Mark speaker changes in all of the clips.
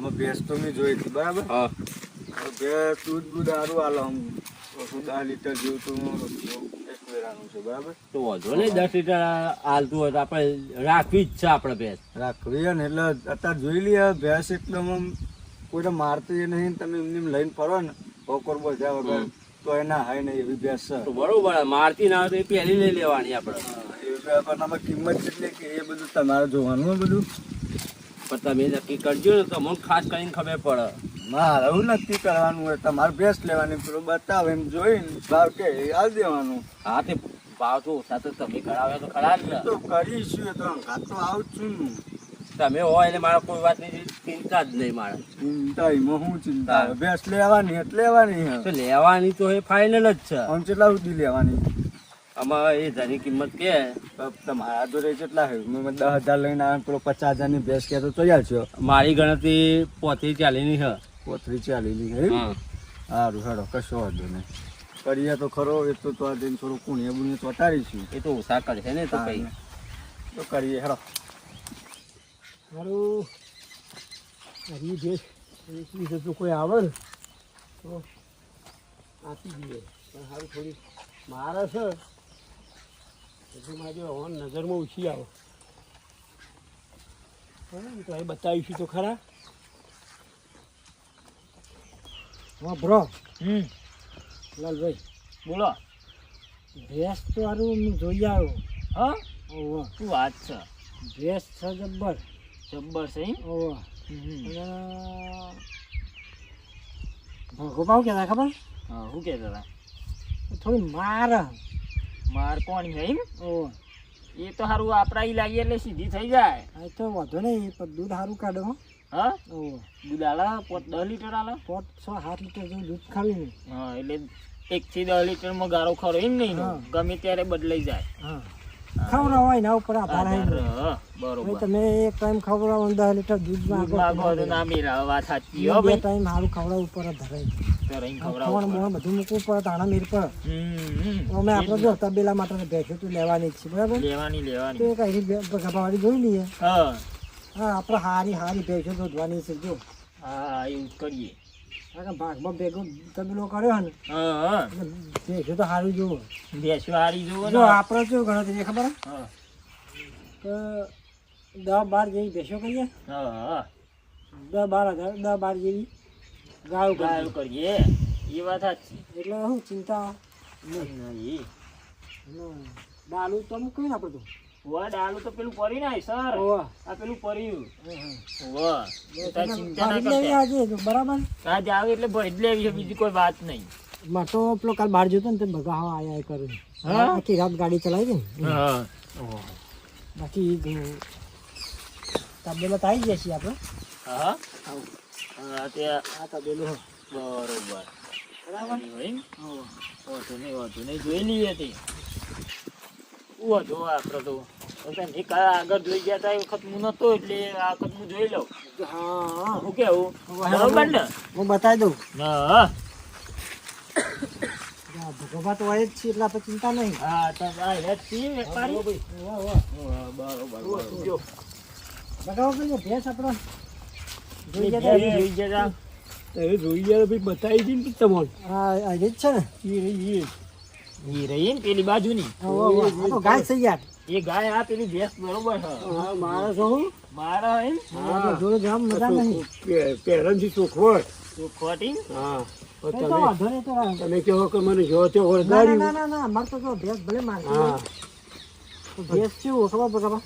Speaker 1: આમાં ભેંસ તો મેં જોઈ હતી બરાબર?
Speaker 2: હા.
Speaker 1: ભેંસ દૂધ દૂધ સારું આલો આમ. દસ લીટર જેવું તો એક વેરાનું છે બરાબર?
Speaker 2: તો વાંધો નહીં દસ લીટર હાલતું હોય તો આપણે રાખવી જ છે આપણે ભેંસ.
Speaker 1: રાખવી ને એટલે અત્યારે જોઈ લઈએ ભેંસ એકદમ આમ કોઈને મારતી નહીં તમે એમને એમ લઈને ફરો ને બકોર બધા વગર તો એના હાય નહીં એવી ભેંસ છે.
Speaker 2: બરોબર મારતી ના હોય તો એ પહેલી લઈ લેવાની આપણે.
Speaker 1: પણ કિંમત કેટલી કે એ બધું તમારે જોવાનું બધું?
Speaker 2: પણ તમે નક્કી કરજો ને તો મને ખાસ કરીને ખબર પડે.
Speaker 1: મારે એવું નક્કી કરવાનું હોય તમારે ભેંસ લેવાની પેલું બતાવે એમ જોઈને ભાવ કે આ દેવાનું.
Speaker 2: હા તે ભાવ તો ઓછા તો તમે કરાવે તો ખરા જ
Speaker 1: તો કરીશું તો અંગાત તો આવું જ છું
Speaker 2: તમે હોય એટલે મારા કોઈ વાતની ચિંતા જ નહીં મારે.
Speaker 1: ચિંતા એમાં શું ચિંતા? ભેંસ લેવાની એટલે લેવાની
Speaker 2: તો લેવાની તો એ ફાઇનલ જ છે.
Speaker 1: આમ કેટલા સુધી લેવાની?
Speaker 2: આમાં એ ધની કિંમત કે
Speaker 1: તો તમારા જોડે કેટલા મેં દસ હજાર લઈને આવ્યો પેલો પચાસ હજારની ભેંસ કહેતો તો તૈયાર છો
Speaker 2: મારી ગણતરી પોતે ચાલીની છે
Speaker 1: પોતરી ચાલી હે? સારું હેડો કશો વાંધો નહીં. કરીએ તો ખરો એ તો તો આ થોડું કુણીએ બુણીએ ચોટાડીશું
Speaker 2: એ તો ઓછા કરશે ને તો કઈ.
Speaker 1: તો કરીએ હેડો.
Speaker 3: સારું હરી ભેસ એકવીસ હજુ કોઈ આવે ને તો આપી દઈએ. પણ સારું થોડી મારે છે હજુ મારી હોન નજરમાં ઓછી આવે. બરાબર, તો એ બતાવીશું તો ખરા. હા બ્રો.
Speaker 2: હમ.
Speaker 3: લાલભાઈ
Speaker 2: બોલો.
Speaker 3: ભેંસ તો સારું હું જોઈ આવ્યો
Speaker 2: હા?
Speaker 3: ઓહો
Speaker 2: શું વાત છે?
Speaker 3: ભેંસ છે જબ્બર.
Speaker 2: જબ્બર છે એમ?
Speaker 3: ઓહો
Speaker 2: હમ.
Speaker 3: ભાવ કહેતા ખબર?
Speaker 2: હા શું કહેતા હતા.
Speaker 3: થોડી માર.
Speaker 2: માર કોણ છે એમ? એ તો સારું આપડા એ લાગીએ એટલે સીધી થઈ જાય.
Speaker 3: હા તો વાંધો નહીં પણ દૂધ સારું કાઢો હો.
Speaker 2: હા?
Speaker 3: ઓહો
Speaker 2: દૂધ આલા? પોત દસ લીટર આલા?
Speaker 3: પોત છ સાત લીટર જેવું દૂધ ખાવી ને
Speaker 2: હા એટલે એક થી દસ લીટરમાં ગારો ખરો એમ નહીં. ગમે ત્યારે બદલાઈ જાય.
Speaker 3: હા. ખવડાવો એના ઉપર આધાર
Speaker 2: આધાર,
Speaker 3: હોય
Speaker 2: બરોબર.
Speaker 3: તમે એક ટાઈમ ખવડાવો દસ લીટર દૂધ
Speaker 2: દૂધ ના મેળા વાત સાચી
Speaker 3: બે ટાઈમ સારું ખવડાવવું ઉપર ધરાય
Speaker 2: તો રહીને
Speaker 3: ખવડાવવાનું મોણ બધું મૂકવું પડે તાણા મેર પર
Speaker 2: હમ, હમ.
Speaker 3: અમે આપણે જો તબેલા માટે ભેંસો તો લેવાની જ છે બરાબર?
Speaker 2: લેવાની
Speaker 3: તો
Speaker 2: લેવાની
Speaker 3: અહીં ગભાવાળી જોઈ લઈએ.
Speaker 2: હા.
Speaker 3: હા આપણે હારી હારી ભેંસો દોધવાની છે જો.
Speaker 2: હા એવું કરીએ.
Speaker 3: ભાગમાં ભેગો તબેલો કર્યો ને ભેંસો તો સારું જોવો
Speaker 2: બેસવા હારી ને.
Speaker 3: જો આપણે ગણતરી ખબર હે? દસ બાર જેવી ભેંસો
Speaker 2: હા
Speaker 3: દસ બાર હજાર દસ બાર જેવી. ગાયો કરીએ
Speaker 2: કરીએ. એ વાત સાચી.
Speaker 3: એટલે શું ચિંતા
Speaker 2: નહીં.
Speaker 3: ડાલું તો મૂકી ના આપણે તો.
Speaker 2: ઉવા ડાલું તો પેલું પરી નાય સર. આ પેલું પર્યું.
Speaker 3: હા, હા.
Speaker 2: ઉવા. ચિંતા ના કરતા.
Speaker 3: આજે બરાબર?
Speaker 2: આજ આવે એટલે ભરી જ લેવી છે બીજી કોઈ વાત નહીં.
Speaker 3: માં તો પેલો કાલ બહાર જતો ને તે ભગા આયા કરે.
Speaker 2: હા?
Speaker 3: આખી રાત ગાડી ચલાવી ને.
Speaker 2: હા
Speaker 3: બાકી તબેલા આવી જશે આપણે
Speaker 2: હો. બરોબર. જોઈ લઈએ તે. વાંધો આપણે તો. તમે કાલ આગળ જોઈ ગયા હતા એ વખત હું નતો એટલે આ વખત હું જોઈ લઉં.
Speaker 3: હા.
Speaker 2: હું કેવું? બરોબર ને?
Speaker 3: હું બતાવી દઉં.
Speaker 2: હા.
Speaker 3: ભગવા તો હોય જ છે એટલે આપણે ચિંતા નહીં.
Speaker 2: હા તો આ હેડ છીએ બરોબર બરોબર. જો
Speaker 3: ભગાવો ભેંસ આપણે? જોઈ ગયા ગયા ભાઈ બતાવી દી ને તમને. હા આ જ છે ને. એ રહી
Speaker 2: ઈ રહી. ને પેલી બાજુની.
Speaker 3: તો ગાય છે યાર.
Speaker 2: એ ગાય આ પેલી ભેંસ બરોબર છે.
Speaker 3: હા મારે શું
Speaker 2: મારા એમ?
Speaker 3: જોડે જામ મજા નહીં.
Speaker 4: ચોખવટ હા.
Speaker 3: એ ના
Speaker 4: તમે કહો કે મને જો તે
Speaker 3: ના ના ના ના અમારે તો ભેંસ ભલે મારે.
Speaker 4: હા.
Speaker 3: ભેંસ છે ખબર ખબર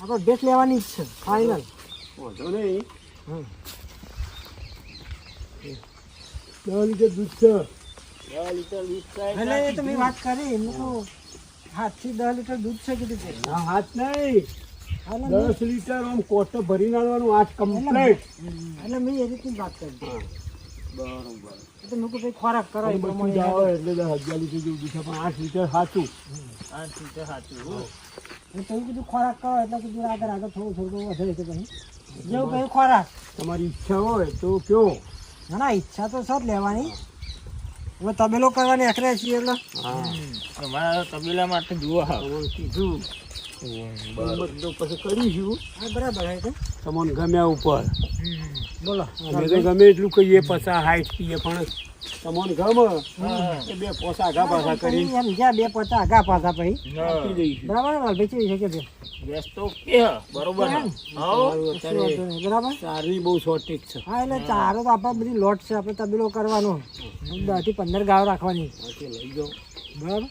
Speaker 3: આપણે ભેંસ લેવાની જ છે ફાઇનલ
Speaker 4: વાંધો નહીં. દસ લીટર દૂધ છે.
Speaker 2: બે લીટર દૂધ
Speaker 3: એટલે એ તો મેં વાત કરી એમ તો હાથથી દસ લીટર દૂધ છે કીધું છે
Speaker 4: ના હાથ નહીં. દસ લીટર આમ કોટો ભરી નાખવાનું આઠ કમ્પ્લેટ
Speaker 3: એટલે મેં એ રીતની વાત કરી.
Speaker 2: બરોબર.
Speaker 3: એટલે મેં કહ્યું ખોરાક કરો એ
Speaker 4: બધું
Speaker 3: પ્રમાણે
Speaker 4: એટલે દસ હજાર લીટર જેવું દૂધ છે પણ આઠ લીટર સાચું.
Speaker 2: આઠ લીટર સાચું. હો.
Speaker 3: મેં કહ્યું કીધું ખોરાક કરો એટલે કીધું આગળ આગળ થોડું થોડું વધે છે પછી જેવું કહ્યું ખોરાક.
Speaker 4: તમારી ઈચ્છા હોય તો કયો?
Speaker 3: ના ના ઈચ્છા તો સર લેવાની. હવે તબેલો કરવાની આખરે છીએ એટલે.
Speaker 4: હા.
Speaker 2: તમારા તબેલા માટે જુઓ હા
Speaker 4: કીધું. કિંમત પછી કરીશું
Speaker 3: બરાબર
Speaker 4: તમને ગમ્યા ઉપર.
Speaker 3: બોલો.
Speaker 4: અમે તો ગમે એટલું કહીએ પચાસ હાઈટ કહીએ પણ તમને ગમે એ બે પોસા આગા પાછા કરી.
Speaker 3: એમ જ્યાં બે પતા આગા પાછા. પછી બરાબર ભાઈ
Speaker 2: ગેસ તો કે બરોબર
Speaker 3: બરાબર?
Speaker 4: ચારની બહુ શોર્ટેજ છે.
Speaker 3: હા એટલે ચારો તો આપણે બધી લોટ છે આપણે તબેલો કરવાનો. દસથી પંદર ગાવ રાખવાની.
Speaker 4: લઈ જાઓ.
Speaker 3: બરાબર?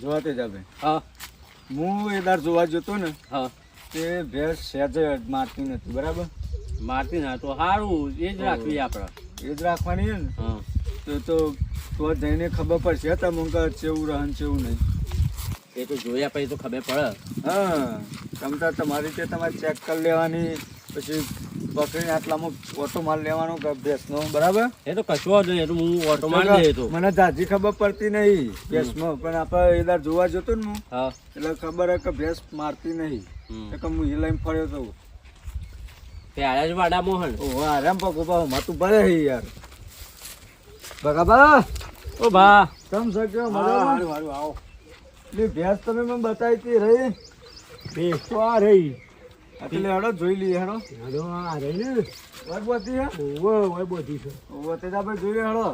Speaker 1: જોવા તે જાবে
Speaker 4: હા.
Speaker 1: હું એ દાર જોવા જતો ને
Speaker 4: હા.
Speaker 1: તે ભેંસ સહેજે મારતી નથી બરાબર?
Speaker 4: મારતી ના તો સારું એ જ રાખવી આપણે.
Speaker 1: એ જ રાખવાની છે ને?
Speaker 4: હા.
Speaker 1: તો તો તો જઈને ખબર પડશે તમને કે ચેવું રહન ચેવું નહીં.
Speaker 4: એ તો જોયા પછી તો ખબર પડે.
Speaker 1: હા તમતા તમારી રીતે તમારે ચેક કરી લેવાની પછી પકડીને આટલામાં ઓટો માલ લેવાનો કે ભેંસનો બરાબર?
Speaker 4: એ તો કશો નહીં હું ઓટો તો.
Speaker 1: મને તાજી ખબર પડતી નહીં ભેંસમાં પણ આપણે એ જોવા જતો ને હું
Speaker 4: હા.
Speaker 1: એટલે ખબર હે કે ભેંસ મારતી નહીં. એટલે હું એ લઈને ફર્યો તો.
Speaker 4: ત્યારે જ વાડા મોહન
Speaker 1: ઓહો આરામ પગો બા માતું ભરે હે યાર. બગાબા
Speaker 4: ઓ ભા
Speaker 1: તમ સક્યો
Speaker 4: હા, હારું, હારું, આવો.
Speaker 1: ભેંસ તમે મને બતાવી રહી.
Speaker 4: ભેંસ તો આ રહી.
Speaker 1: એટલે હેડો જોઈ લઈએ હેડો
Speaker 4: હેડો આ રહી ને.
Speaker 1: વાગવાતી હે?
Speaker 4: ઓવો ઓય બોધી છે.
Speaker 1: ઓહો તે આપણે જોઈએ હેડો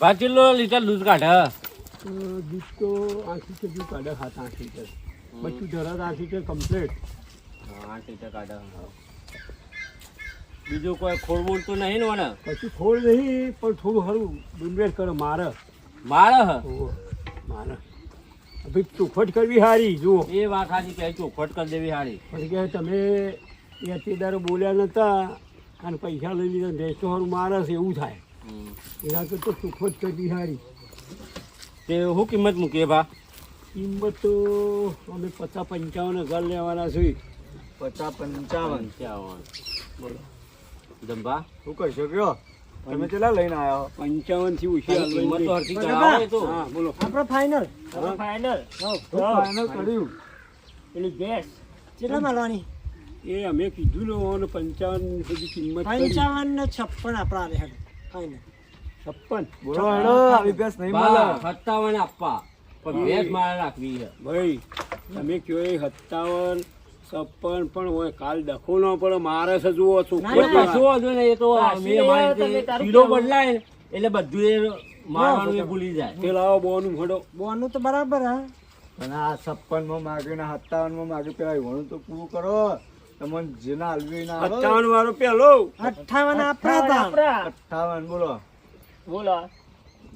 Speaker 4: પાંચ કિલો લીટર દૂધ કાઢે દૂધ તો આઠ લીટર દૂધ કાઢે સાત આઠ લીટર. પછી ધરાત આઠ લીટર કમ્પ્લીટ આઠ લીટર કાઢે બીજું કોઈ ખોળબોળ તો નહીં ને મને પછી ખોળ નહીં પણ થોડું સારું ડુંબેર કરો મારે. મારે મારે ભાઈ ચોખવટ કરવી સારી જુઓ. એ વાત સાચી કે ચોખવટ કરી દેવી સારી પણ કે તમે અત્યારે બોલ્યા નતા અને પૈસા લઈ લીધા ભેંસો તો સારું મારે છે એવું થાય. એના કરતા ચોખવટ કરવી સારી તે શું કિંમત મૂકીએ ભા? કિંમત તો અમે પચાસ પંચાવન હજાર લેવાના છીએ
Speaker 1: પચાસ પંચાવન.
Speaker 4: પંચાવન બોલો. ધંભા
Speaker 1: શું કહી કયો? તમે કેટલા લઈને આવ્યા
Speaker 4: પંચાવનથી કિંમત તો કરાવો તો હા બોલો.
Speaker 3: આપણે ફાઇનલ
Speaker 2: ફાઇનલ
Speaker 1: ફાઇનલ કર્યું.
Speaker 2: પેલી ગેસ
Speaker 3: કેટલા મળવાની
Speaker 4: એ અમે કીધું ને ઓને પંચાવન સુધી કિંમત
Speaker 3: પંચાવન ને છપ્પન આપણા આવે ફાઈનલ ફાઇનલ
Speaker 4: છપ્પન.
Speaker 1: બોલો હેડો આવી ભેંસ નહીં મળે.
Speaker 4: સત્તાવન આપવા. પણ ભેંસ મારે રાખવી છે. ભાઈ. તમે કયો એ સત્તાવન છપ્પન પણ હોય કાલ ડખો ન પડે મારે છે જુઓ છું. એ તો
Speaker 2: કેવું.
Speaker 4: બદલાય એટલે બધું એ મારવાનું એ ભૂલી જાય. તે લાવો બોનું ફડો.
Speaker 3: બોનું તો બરાબર હા.
Speaker 1: અને આ છપ્પનમાં માગ્યું ને સત્તાવનમાં માગ્યું પેલા ઘણું તો પૂરું કરો. તમને જેના હલવી ના અઠાવન
Speaker 4: સત્તાવન વાળો પેલો
Speaker 3: અઠાવન આપણા
Speaker 1: અઠાવન બોલો.
Speaker 2: બોલો.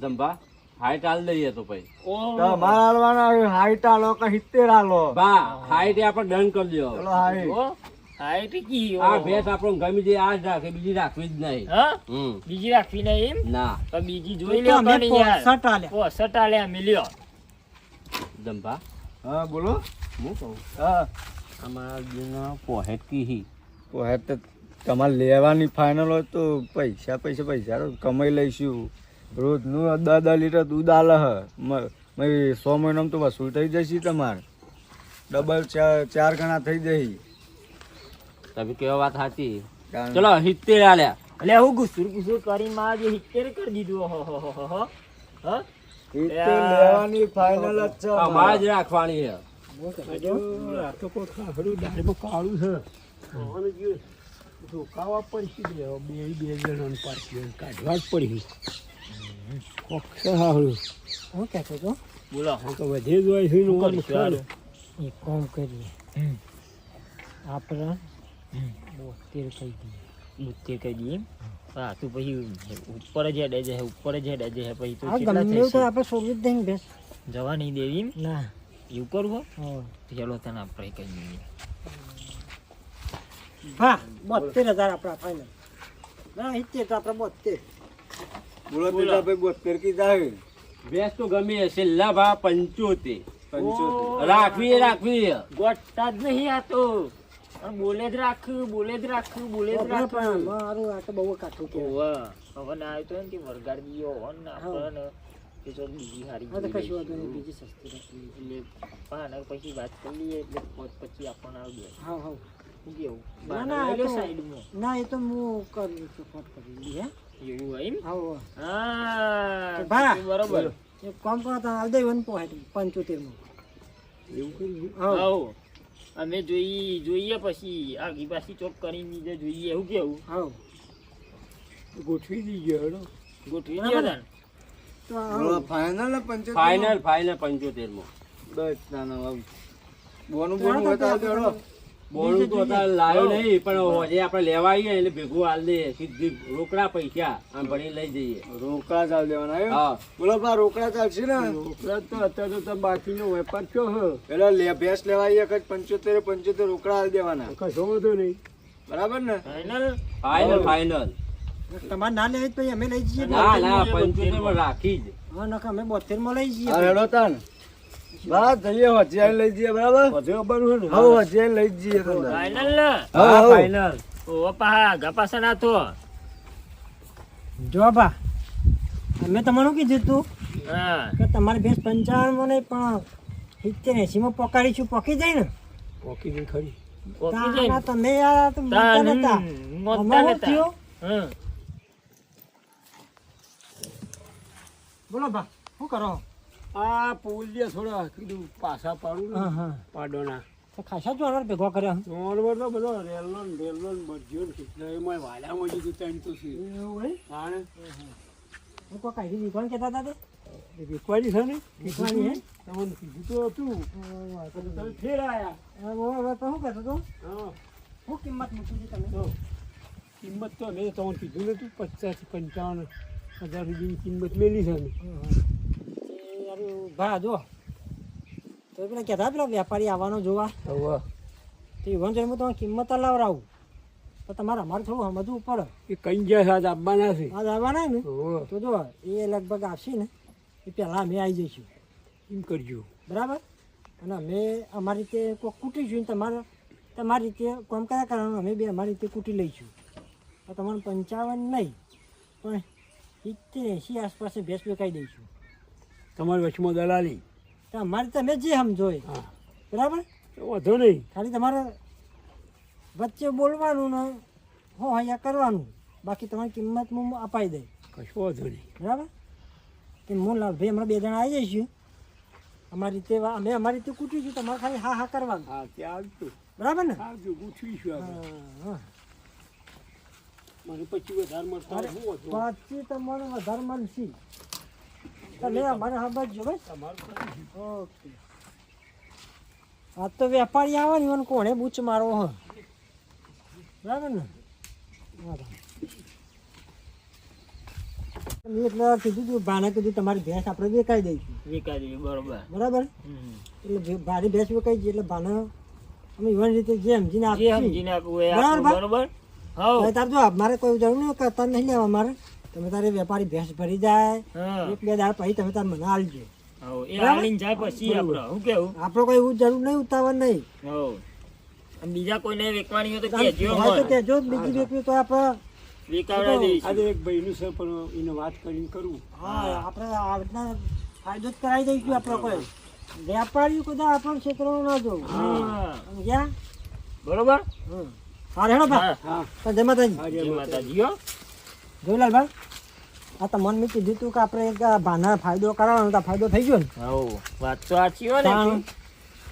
Speaker 4: જંબા હાઈટ હાલ દઈએ તો
Speaker 2: ઓ
Speaker 1: હાલવાના હાઈટ આલો કે સિત્તેર આલો?
Speaker 4: બા હાઈટ આપણે ડન કરી દો
Speaker 1: હાઈટ
Speaker 2: કી
Speaker 4: આ ભેંસ આપણો ગમી જે આ જ રાખે બીજી રાખવી જ નહીં. હમ.
Speaker 2: બીજી રાખવી નહીં એમ?
Speaker 4: ના.
Speaker 2: તો બીજી જોઈ
Speaker 3: તો
Speaker 2: લ્યો
Speaker 3: અમે
Speaker 2: કોની યાર. મિલ્યો
Speaker 4: જંબા
Speaker 1: હા બોલો.
Speaker 4: હું કહું?
Speaker 1: હા.
Speaker 4: અમારા દિન પોહેટ કી
Speaker 1: તો તો તમારે લેવાની ફાઇનલ હોય તો પૈસા પૈસા પૈસા કમાઈ લઈશું. રોજનું દસ દસ લીટર દૂધ આલે હ. મ- સો મહિનામાં તો વસૂલ થઈ જશે તમારે. ડબલ ચાર ચાર ગણા થઈ જઈ
Speaker 4: તમે કેવા વાત સાચી? ચલો સિત્તેર આલ્યા
Speaker 2: એટલે હું ગુસુર ગુસુર કરીને માં જે હિત્તેર કરી દીધું હો હો હો હો હો. હા?
Speaker 1: સિત્તેર લેવાની ફાઇનલ જ છે
Speaker 4: અમારે. જ રાખવાની છે. રોકાવા પડશે બે બે પાછી કાઢવા જ પડી
Speaker 3: હું કહેતો હતો
Speaker 2: બોલો.
Speaker 4: વધે જ હોય છે ને
Speaker 2: શું
Speaker 4: ઓમ
Speaker 2: કરીશું હાલો?
Speaker 3: એક કરીએ. આપણે બોતેર કહી દઈએ.
Speaker 2: મુત્તે કહી દઈએ હા તું પછી ઉપર જ હેડે છે ઉપર જ હેડે છે. પછી તો કેટલા
Speaker 3: આપણે બેસ.
Speaker 2: જવા નહીં દેવી
Speaker 3: ના.
Speaker 2: એવું કરવું
Speaker 3: હા.
Speaker 2: ચલો તને આપણે કહી દઈએ.
Speaker 3: હા બોતેર હજાર આપણા ફાઈનલ ના સિત્તેર તો આપણે બોતેર.
Speaker 1: બોલો ભાઈ બોતેર કી જાય
Speaker 4: ભેંસ તો ગમે છે છેલ્લા ભા પંચોતેર. રાખવી રાખવી.
Speaker 2: ગોટતા જ નહીં આ તો. બોલે જ રાખું બોલે જ રાખું બોલે જ
Speaker 3: આપણે મારું આ તો બહુ કાઠું કહેવાય
Speaker 2: હવે ના આવ્યો તો ને કે વરગાડી દીયો હોન ને કે જો બીજી હારી
Speaker 3: હા તો કશું વાંધો નહીં બીજી સસ્તી રાખી
Speaker 2: એટલે પાને પછી વાત કરી લઈએ એટલે પોત પછી આપણને આવી જાય
Speaker 3: હા હા.
Speaker 2: કેવું?
Speaker 3: ના, ના, એ તો-
Speaker 2: સાઈડમાં
Speaker 3: ના એ તો હું કરું છું ફોટ કરી દઈએ હે?
Speaker 2: એવું હોય એમ?
Speaker 3: આવો.
Speaker 2: હા
Speaker 3: ભા.
Speaker 2: બરોબર.
Speaker 3: એક કામ કરો તો આવદે વન પોહેટ પંચોતેરમાં.
Speaker 4: એવું કર્યું
Speaker 2: આવો. અમે જોઈએ જોઈએ પછી. આગી પાછી ચોક કરીને બીજે જોઈએ એવું કેવું?
Speaker 3: હા
Speaker 4: ગોઠવી દીજો હેડો.
Speaker 2: ગોઠવી
Speaker 3: તો
Speaker 1: ફાઇનલ પંચોતેર
Speaker 5: ફાઇનલ ફાઇનલ પંચોતેરમાં
Speaker 1: બસ ના ના આવું. બોનું.
Speaker 5: બોલું તો અત્યારે લાવ્યો નહીં પણ હજે આપણે લેવા આવીએ એટલે ભેગું હાલ દે. સીધી રોકડા પૈસા આમ ભણી લઈ જઈએ.
Speaker 1: રોકડા ચાલ દેવાના
Speaker 5: હા?
Speaker 1: બોલો પા રોકડા ચાલશે ને?
Speaker 4: રોકડા તો અત્યારે તો બાકીનો વેપાર કયો હ.
Speaker 1: પેલા લે ભેંસ લેવા આવીએ કઈ પંચોતેર પંચોતેર રોકડા હાલ દેવાના.
Speaker 4: કશો વધુ નહીં.
Speaker 1: બરાબર ને?
Speaker 2: ફાઇનલ
Speaker 5: ફાઇનલ ફાઇનલ
Speaker 3: તમારે ના લેવી જ પછી અમે લઈ જઈએ.
Speaker 5: ના ના પંચોતેરમાં રાખી જ.
Speaker 3: હા નખા અમે બોતેરમાં લઈ જઈએ.
Speaker 1: હેડો તાન. બસ જઈએ હજીયાને લઈ જઈએ બરાબર?
Speaker 4: બધે આવવાનું ને?
Speaker 1: હવે હજીયાને લઈ જઈએ તમને.
Speaker 2: ને?
Speaker 1: હા, હા.
Speaker 2: ઓ પા ગપાસા ના તો
Speaker 3: જો બા અમે તમને કીધું તું?
Speaker 2: હા.
Speaker 3: કે તમારી ભેંસ પંચાવનમાં નહીં પણ સિત્તેર એસીમાં પકાડીશું પકી જાય ને?
Speaker 4: પકી નહીં ખરી.
Speaker 3: તા- તમે યાર તો માનતા નતા.
Speaker 2: મોટા નતા.
Speaker 3: થયું?
Speaker 2: હમ.
Speaker 3: બોલો બા શું કરો?
Speaker 4: આ પોલિયા થોડા કીધું પાછા પાડું ને
Speaker 3: હા હા.
Speaker 4: પાડોના.
Speaker 3: તો ખાસા જોરદાર ભેગો કર્યા
Speaker 4: નોર્મલ તો બધો રેલનો રેલનો કેટલો એમાં વાલા મળી ગયું તેમ તો છે.
Speaker 3: એવું હોય?
Speaker 4: તાણે
Speaker 3: હું કોઈ કાઢી વિકવાન કહેતા હતા તે
Speaker 4: વિકવાની છે ને?
Speaker 3: વિકવાની હે?
Speaker 4: તમને કીધું તો હતું. તમે ફેર આવ્યા
Speaker 3: હવે તો શું કહેતો તો?
Speaker 4: હા.
Speaker 3: શું કિંમત મૂકી છે તમે
Speaker 4: તો કિંમત તો મેં તમને કીધું નતું પચાસ પંચાવન હજાર સુધીની કિંમત મેલી છે ને
Speaker 3: ભા જો તો પેલા કહેતા પેલા વેપારી આવવાનો જોવા.
Speaker 4: હવે
Speaker 3: તો ઈવન જોઈને હું તમારી કિંમત લાવરાવું. તો તમારે અમારે થોડું સમજવું પડે.
Speaker 4: એ કઈ ગયા આજ આપવાના છે.
Speaker 3: આજ આવવાના ને? તો જો એ લગભગ આવશે ને એ પહેલાં અમે આવી જઈશું.
Speaker 4: એમ કરજો.
Speaker 3: બરાબર? અને અમે અમારી રીતે કોઈ કૂટીશું તમારે તમારી રીતે કોમ કયા કરવાનું અમે બી અમારી રીતે કૂટી લઈશું. તો તમારે પંચાવન નહીં પણ સિત્તેર એંસી આસપાસ ભેંસ વેચાઈ દઈશું.
Speaker 4: તમારી વચમાં દલાલી.
Speaker 3: તો અમારે તમે જે સમજો
Speaker 4: હા.
Speaker 3: બરાબર?
Speaker 4: તો વાંધો નહીં.
Speaker 3: ખાલી તમારે વચ્ચે બોલવાનું ને હો અહીંયા કરવાનું. બાકી તમારી કિંમત હું અપાઈ દઈ
Speaker 4: કશું વાંધો નહીં.
Speaker 3: બરાબર? કે હું લાભ ભાઈ હમણાં બે જણા આવી જઈશું. અમારી રીતે અમે અમારી રીતે કૂટીશું તમારે ખાલી હા હા કરવાનું.
Speaker 4: હા આવજો.
Speaker 3: બરાબર ને?
Speaker 4: આવજો આપણે.
Speaker 3: હા,
Speaker 4: મને પછી વધારે મળતા હોય શું વાંધો?
Speaker 3: હા. પછી તમને વધારે મળશે. તમે અમારે સમજજો બસ ઓકે આ તો વેપારી આવે ને એને કોણે બૂચ મારવો હ બરાબર ને. મેં એટલે કીધું તું ભાને કીધું તમારી ભેંસ આપણે વેચાઈ દઈશું.
Speaker 2: બરોબર.
Speaker 3: બરાબર? એટલે ભારી ભેંસ વેચાઈ એટલે ભાને અમે એવી રીતે જે સમજીને આપીએ. બરાબર,
Speaker 2: બરોબર?
Speaker 3: તાર જો મારે કોઈ જરૂર નહીં કરતા નહીં લેવા મારે. તમે તારે વેપારી ભેંસ ભરી જાય બે દાડા પછી તમે તાર મને આલજો.
Speaker 2: આપણે
Speaker 3: કોઈ એવું જરૂર નહીં ઉતાવળ નહીં.
Speaker 2: બીજા કોઈને વેચવાની હોય તો. કહેજો
Speaker 3: બીજી વ્યક્તિ તો આપણે
Speaker 4: આજે એક ભાઈનું છે પણ એને વાત કરીને કરું.
Speaker 3: હા આપણે આ રીતના ફાયદો જ કરાવી દઈશું આપણે કોઈ. વેપારી કદાચ આપણો ક્ષેત્ર ના જોવું.
Speaker 2: હા.
Speaker 3: સમજ્યા?
Speaker 2: બરોબર?
Speaker 3: હમ. હા રેડો ભાઈ
Speaker 2: હા.
Speaker 4: હા
Speaker 3: તો જય માતાજી.
Speaker 2: જય માતાજી હો.
Speaker 3: જોઈલાલભાઈ આ તો મન મેં કીધું તું કે આપણે એક ભાના ફાયદો કરાવવાનો તો ફાયદો થઈ ગયો ને.
Speaker 2: હઉ. વાત તો સાચી હોય ને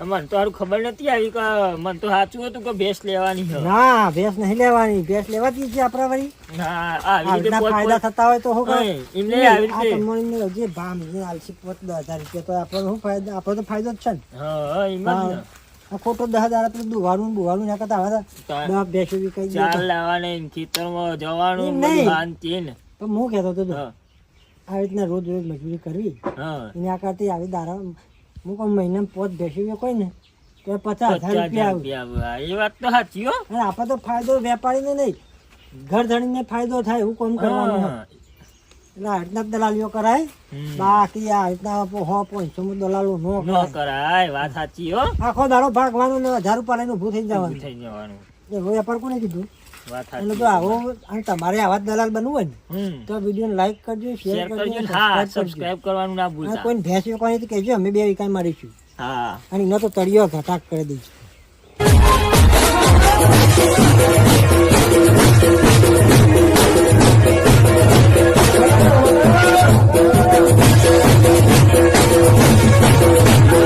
Speaker 2: મને તો સારું ખબર નથી આવી કે મને તો સાચું હતું કે ભેંસ લેવાની
Speaker 3: ના ભેંસ નહીં લેવાની ભેંસ લેવાતી છે આપણા વળી.
Speaker 2: હા,
Speaker 3: ફાયદા થતા હોય તો શું
Speaker 2: એમને આવી રીતે.
Speaker 3: તમને હજી ભામ આલસી પોત દસ હજાર રૂપિયા તો આપણને શું ફાયદો આપણો તો ફાયદો જ છે ને.
Speaker 2: હા, હા, એમાં
Speaker 3: ખોટો દસ હજાર આપણે દુવાનું બુવાનું ના કરતા હવે દસ બેસો બી કઈ ચાલ.
Speaker 2: લાવવાને ખેતરમાં જવાનું. શાંતિ ને.
Speaker 3: તો હું કહેતો હતો આવી રીતના રોજ રોજ મજૂરી કરવી. એના કરતી આવી દારા. હું કોઈ મહિને પોત બેસી કોઈ ને તો પચાસ હજાર રૂપિયા આવે.
Speaker 2: એ વાત તો સાચી હો.
Speaker 3: આપણે તો ફાયદો વેપારીને નહીં. ઘર ધણીને ફાયદો થાય એવું કોમ કરવાનું. એટલે આ રીતના દલાલીઓ કરાય? બાકી આ રીતના હો પાંચસો માં દલાલો નો કરાય.
Speaker 2: કરાય વાત સાચી હો.
Speaker 3: આખો ભાગવાનું ને હજાર રૂપિયા લઈને ઊભું થઈ જવાનું.
Speaker 2: થઈ જવાનું.
Speaker 3: એ વેપાર કોને કીધું? એટલે તો આવો અને તમારે આવા દલાલ બનવું હોય ને તો વીડિયો લાઈક કરજો શેર કરજો
Speaker 2: સબસ્ક્રાઇબ કરવાનું ના ભૂલતા.
Speaker 3: કોઈને ભેંસ વેચવાની તો કહેજો અમે બે વિકાઈ મારીશું.
Speaker 2: હા.
Speaker 3: અને એનો તો તળિયો ઘટાક કરી દઈશું. Thank you.